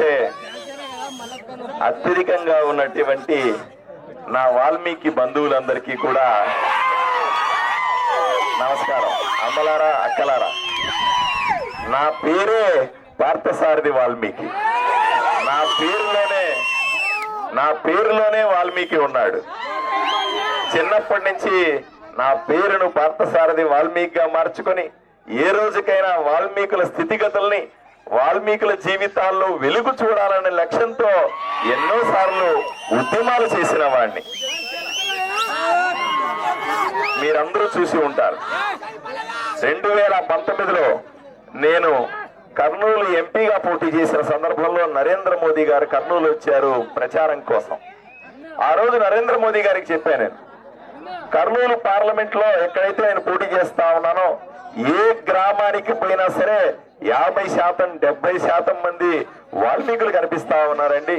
లేకపోతే అత్యధికంగా ఉన్నటువంటి నా వాల్మీకి బంధువులందరికీ కూడా నమస్కారం. అమ్మలారా అక్కలారా. నా పేరే పార్థసారథి వాల్మీకి. నా పేరులోనే నా పేరులోనే వాల్మీకి ఉన్నాడు. చిన్నప్పటి నుంచి నా పేరును పార్థసారథి వాల్మీకిగా మార్చుకొని ఏ రోజుకైనా వాల్మీకుల స్థితిగతుల్ని వాల్మీకుల జీవితాల్లో వెలుగు చూడాలనే లక్ష్యంతో ఎన్నో సార్లు ఉద్యమాలు చేసిన వాడిని మీరందరూ చూసి ఉంటారు. రెండు వేల పంతొమ్మిదిలో నేను కర్నూలు ఎంపీగా పోటీ చేసిన సందర్భంలో నరేంద్ర మోదీ గారు కర్నూలు వచ్చారు ప్రచారం కోసం. ఆ రోజు నరేంద్ర మోదీ గారికి చెప్పాను నేను. కర్నూలు పార్లమెంట్లో ఎక్కడైతే నేను పోటీ చేస్తా ఉన్నానో ఏ గ్రామానికి పోయినా సరే యాభై శాతం డెబ్బై శాతం మంది వాల్మీకులు కనిపిస్తా ఉన్నారండి.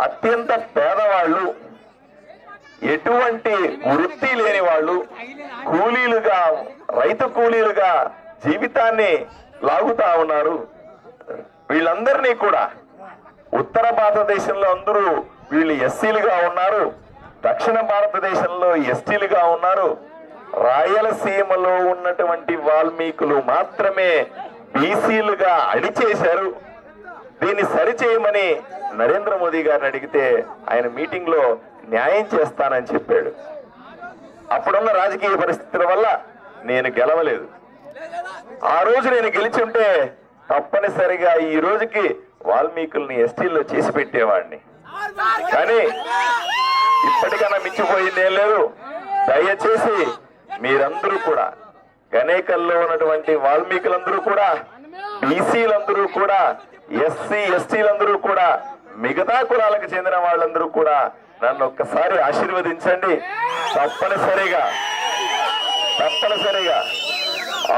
అత్యంత పేదవాళ్ళు ఎటువంటి వృత్తి లేని వాళ్ళు కూలీలుగా రైతు కూలీలుగా జీవితాన్ని లాగుతా ఉన్నారు. వీళ్ళందరినీ కూడా ఉత్తర భారతదేశంలో అందరూ వీళ్ళు ఎస్సీలుగా ఉన్నారు. దక్షిణ భారతదేశంలో ఎస్టీలుగా ఉన్నారు. రాయలసీమలో ఉన్నటువంటి వాల్మీకులు మాత్రమే బీసీలుగా అడిచేశారు దీన్ని సరిచేయమని నరేంద్ర మోదీ గారిని అడిగితే ఆయన మీటింగ్లో న్యాయం చేస్తానని చెప్పాడు. అప్పుడున్న రాజకీయ పరిస్థితుల వల్ల నేను గెలవలేదు. ఆ రోజు నేను గెలిచి ఉంటే తప్పనిసరిగా ఈ రోజుకి వాల్మీకుల్ని ఎస్టీల్లో చేసి పెట్టేవాడిని. కానీ ఇప్పటికన్నా మించిపోయింది ఏం లేదు. దయచేసి మీరందరూ కూడా గణేకల్లో ఉన్నటువంటి వాల్మీకులందరూ కూడా బీసీలందరూ కూడా ఎస్సీ ఎస్టీలందరూ కూడా మిగతా కులాలకు చెందిన వాళ్ళందరూ కూడా నన్ను ఒక్కసారి ఆశీర్వదించండి. తప్పనిసరిగా తప్పనిసరిగా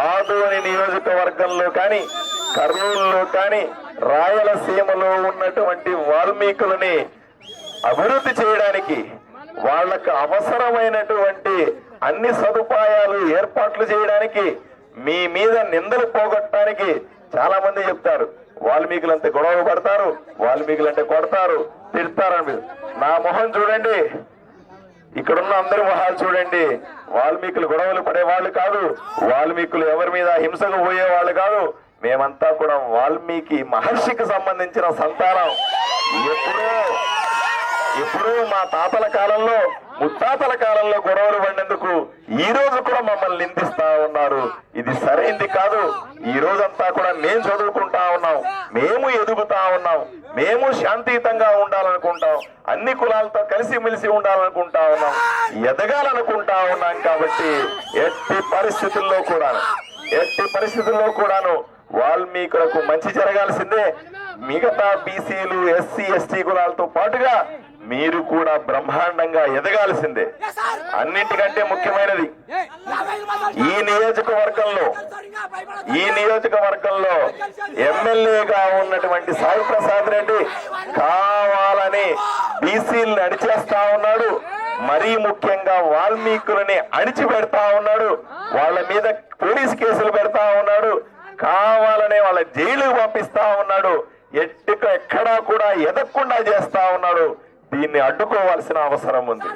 ఆదోని నియోజకవర్గంలో కానీ కర్నూలులో కానీ రాయలసీమలో ఉన్నటువంటి వాల్మీకులని అభివృద్ధి చేయడానికి వాళ్ళకు అవసరమైనటువంటి అన్ని సదుపాయాలు ఏర్పాట్లు చేయడానికి మీ మీద నిందలు పోగొట్టడానికి చాలా మంది చెప్తారు. వాల్మీకులంటే గొడవ పడతారు వాల్మీకులంటే కొడతారు తిడతారని నా మొహం చూడండి. ఇక్కడున్న అందరి మొహాలు చూడండి. వాల్మీకులు గొడవలు పడే వాళ్ళు కాదు వాల్మీకులు ఎవరి మీద హింసకు పోయే వాళ్ళు కాదు. మేమంతా కూడా వాల్మీకి మహర్షికి సంబంధించిన సంతానం. ఎప్పుడో ఎప్పుడూ మా తాతల కాలంలో ముత్తాతల కాలంలో గొడవలు పడినందుకు ఈ రోజు కూడా మమ్మల్ని నిందిస్తా ఉన్నారు. ఇది సరైంది కాదు. ఈ రోజంతా కూడా మేము చదువుకుంటా ఉన్నాం. మేము ఎదుగుతా ఉన్నాం. మేము శాంతియుతంగా ఉండాలనుకుంటాం. అన్ని కులాలతో కలిసిమెలిసి ఉండాలనుకుంటా ఉన్నాం. ఎదగాలనుకుంటా ఉన్నాం కాబట్టి ఎట్టి పరిస్థితుల్లో కూడా ఎట్టి పరిస్థితుల్లో కూడాను వాల్మీకులకు మంచి జరగాల్సిందే. మిగతా బీసీలు ఎస్సీ ఎస్టీ కులాలతో పాటుగా మీరు కూడా బ్రహ్మాండంగా ఎదగాల్సిందే. అన్నింటికంటే ముఖ్యమైనది ఈ నియోజకవర్గంలో ఈ నియోజకవర్గంలో ఎమ్మెల్యేగా ఉన్నటువంటి సాయి ప్రసాద్ రెడ్డి కావాలని బీసీలను అడిచేస్తా ఉన్నాడు. మరీ ముఖ్యంగా వాల్మీకులని అణిచిపెడతా ఉన్నాడు. వాళ్ళ మీద పోలీస్ కేసులు పెడతా ఉన్నాడు. కావాలనే వాళ్ళ జైలుకు పంపిస్తా ఉన్నాడు. ఎట్టుక ఎక్కడా కూడా ఎదగకుండా చేస్తా అడ్డుకోవాల్సిన అవసరం ఉంది.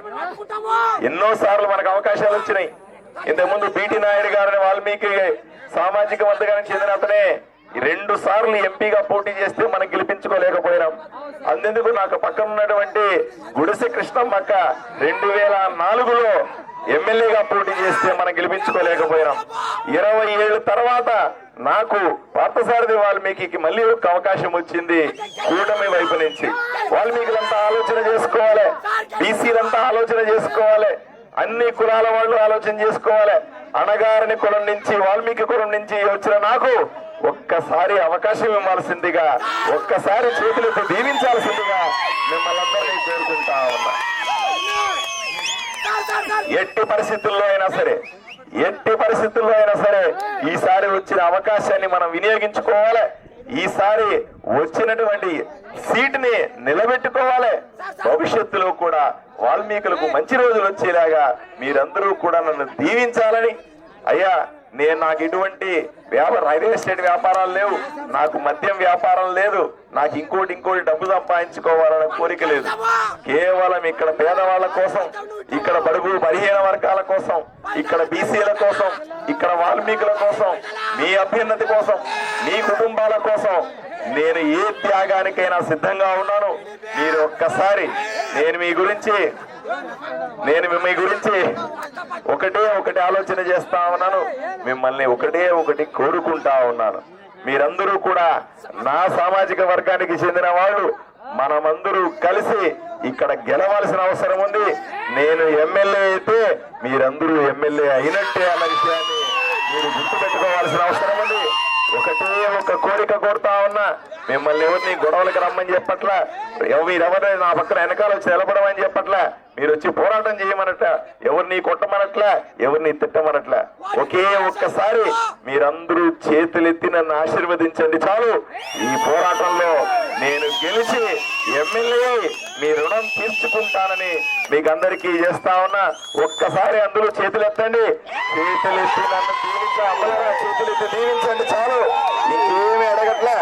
ఎన్నో సార్లు మనకు అవకాశాలు వచ్చినాయి. ఇంతకుముందు బీటీ నాయుడు గారిని వాల్మీకి సామాజిక వర్గానికి చెందిన అతనే రెండు సార్లు ఎంపీగా పోటీ చేస్తే మనం గెలిపించుకోలేకపోయినాం. అందుకు నాకు పక్కన ఉన్నటువంటి గుడిసె కృష్ణమ్మక్క రెండు వేల నాలుగులో ఎమ్మెల్యేగా పోటీ చేస్తే మనం గెలిపించుకోలేకపోయినాం. ఇరవై ఏళ్ళ తర్వాత నాకు పార్థసారథి వాల్మీకి మళ్ళీ ఒక అవకాశం వచ్చింది కూటమి వైపు నుంచి. వాల్మీకులంతా ఆలోచన చేసుకోవాలి. బీసీలంతా ఆలోచన చేసుకోవాలి. అన్ని కులాల వాళ్ళు ఆలోచన చేసుకోవాలి. అణగారిని కులం నుంచి వాల్మీకి కులం నుంచి వచ్చిన నాకు ఒక్కసారి అవకాశం ఇవ్వాల్సిందిగా ఒక్కసారి చేతులతో దీవించాల్సిందిగా మిమ్మల్ని అందరినీ కోరుకుంటా ఉన్నా. ఎట్టి పరిస్థితుల్లో అయినా సరే ఎట్టి పరిస్థితుల్లో అయినా సరే ఈసారి వచ్చిన అవకాశాన్ని మనం వినియోగించుకోవాలి. ఈసారి వచ్చినటువంటి సీటుని నిలబెట్టుకోవాలి. భవిష్యత్తులో కూడా వాల్మీకులకు మంచి రోజులు వచ్చేలాగా మీరందరూ కూడా నన్ను దీవించాలని. అయ్యా నేను నాకు ఇటువంటి వ్యాపార రియల్ ఎస్టేట్ వ్యాపారాలు లేవు. నాకు మద్యం వ్యాపారం లేదు. నాకు ఇంకోటి ఇంకోటి డబ్బు సంపాదించుకోవాలనే కోరిక లేదు. కేవలం ఇక్కడ పేదవాళ్ళ కోసం ఇక్కడ బడుగు బలహీన వర్గాల కోసం ఇక్కడ బీసీల కోసం ఇక్కడ వాల్మీకుల కోసం మీ అభ్యున్నతి కోసం మీ కుటుంబాల కోసం నేను ఏ త్యాగానికైనా సిద్ధంగా ఉన్నాను. మీరు ఒక్కసారి నేను మీ గురించి నేను మీ గురించి ఒకటే ఒకటి ఆలోచన చేస్తా ఉన్నాను. మిమ్మల్ని ఒకటే ఒకటి కోరుకుంటా ఉన్నాను. మీరందరూ కూడా నా సామాజిక వర్గానికి చెందిన వాళ్ళు మనమందరూ కలిసి ఇక్కడ గెలవాల్సిన అవసరం ఉంది. నేను ఎమ్మెల్యే అయితే మీరందరూ ఎమ్మెల్యే అయినట్టే అన్న విషయాన్ని మీరు గుర్తుపెట్టుకోవాల్సిన అవసరం ఉంది. ఒకటే ఒక కోరిక కోరుతా ఉన్నా మిమ్మల్ని ఎవరిని గొడవలకు రమ్మని చెప్పట్లా ఎవ- నా పక్కన వెనకాల వచ్చి నిలబడమని చెప్పట్లా మీరు వచ్చి పోరాటం చేయమనట ఎవరిని కొట్టమనట్లా ఎవరిని తిట్టమనట్లా. ఒకే ఒక్కసారి మీరందరూ చేతులెత్తి నన్ను ఆశీర్వదించండి చాలు. ఈ పోరాటంలో నేను గెలిచి ఎమ్మెల్యే మీ రుణం తీర్చుకుంటానని మీకు అందరికీ చేస్తా ఉన్నా. ఒక్కసారి అందరూ చేతులెత్తండి. చేతులెత్తి నన్ను దీవించ అమ్మలారా చేతులెత్తి దీవించండి చాలు ఇంకేమీ అడగట్లా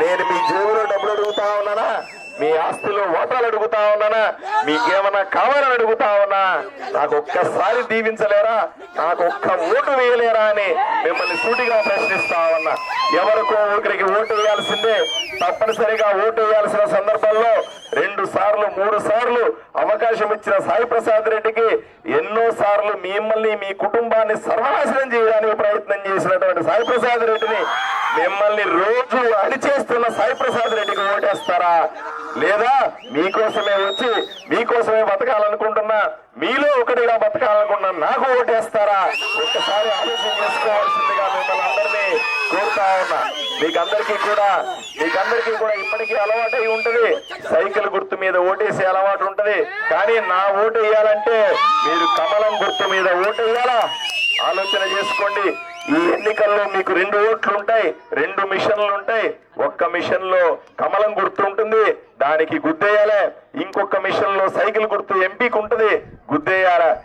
నేను మీ జేబులో డబ్బులు అడుగుతా ఉన్నానా మీ ఆస్తిలో ఓటాలు అడుగుతా ఉన్నానా? మీకేమన్నా కావాలని అడుగుతా ఉన్నా? నాకు ఒక్కసారి దీవించలేరా? నాకు ఒక్క ఓటు వేయలేరా అని మిమ్మల్ని సూటిగా ప్రశ్నిస్తా ఉన్నా. ఎవరికో ఒకరికి ఓటు వేయాల్సిందే. తప్పనిసరిగా ఓటు వేయాల్సిన సందర్భంలో రెండు సార్లు మూడు సార్లు అవకాశం ఇచ్చిన సాయి ప్రసాద్ రెడ్డికి ఎన్నో సార్లు మిమ్మల్ని మీ కుటుంబాన్ని సర్వనాశనం చేయడానికి ప్రయత్నం చేసినటువంటి సాయి ప్రసాద్ రెడ్డిని మిమ్మల్ని రోజు అణిచేస్తున్న సాయి ప్రసాద్ రెడ్డికి ఓటేస్తారా? లేదా మీకోసమే వచ్చి మీకోసమే బతకాలనుకుంటున్నా మీలో ఒకటిగా బతకాలనుకున్నా నాకు ఓటేస్తారా? ఒక్కసారి ఆలోచన చేసుకోవాల్సిందిగా మిమ్మల్ని అందరినీ కోరుతా ఉన్నా. మీకందరికీ కూడా మీకందరికీ కూడా ఇప్పటికీ అలవాటు అయి ఉంటది. సైకిల్ గుర్తు మీద ఓటేసే అలవాటు ఉంటది. కానీ నా ఓటు వేయాలంటే మీరు కమలం గుర్తు మీద ఓటు వేయాలా? ఆలోచన చేసుకోండి. ఈ ఎన్నికల్లో మీకు రెండు ఓట్లు ఉంటాయి రెండు మిషన్లు ఉంటాయి. ఒక్క మిషన్లో కమలం గుర్తు ఉంటుంది దానికి గుద్దేయాలే. ఇంకొక మిషన్లో సైకిల్ గుర్తు ఎంపీకి ఉంటుంది